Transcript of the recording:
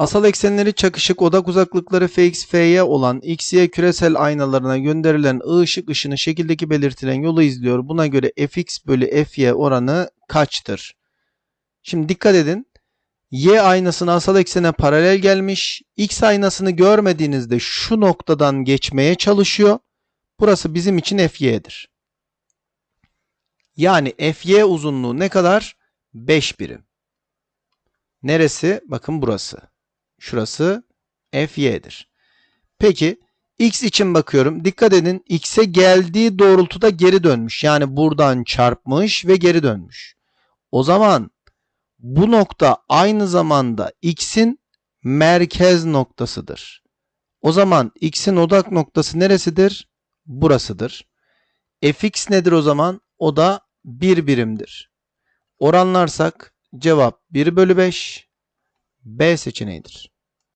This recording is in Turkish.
Asal eksenleri çakışık odak uzaklıkları Fx, Fy olan x, y küresel aynalarına gönderilen ışık ışını şekildeki belirtilen yolu izliyor. Buna göre fx bölü fy oranı kaçtır? Şimdi dikkat edin. Y aynasına asal eksene paralel gelmiş. X aynasını görmediğinizde şu noktadan geçmeye çalışıyor. Burası bizim için fy'dir. Yani fy uzunluğu ne kadar? 5 birim. Neresi? Bakın burası. Şurası fy'dir. Peki x için bakıyorum. Dikkat edin x'e geldiği doğrultuda geri dönmüş. Yani buradan çarpmış ve geri dönmüş. O zaman bu nokta aynı zamanda x'in merkez noktasıdır. O zaman x'in odak noktası neresidir? Burasıdır. fx nedir o zaman? O da 1 birimdir. Oranlarsak cevap 1 bölü 5 B seçeneğidir.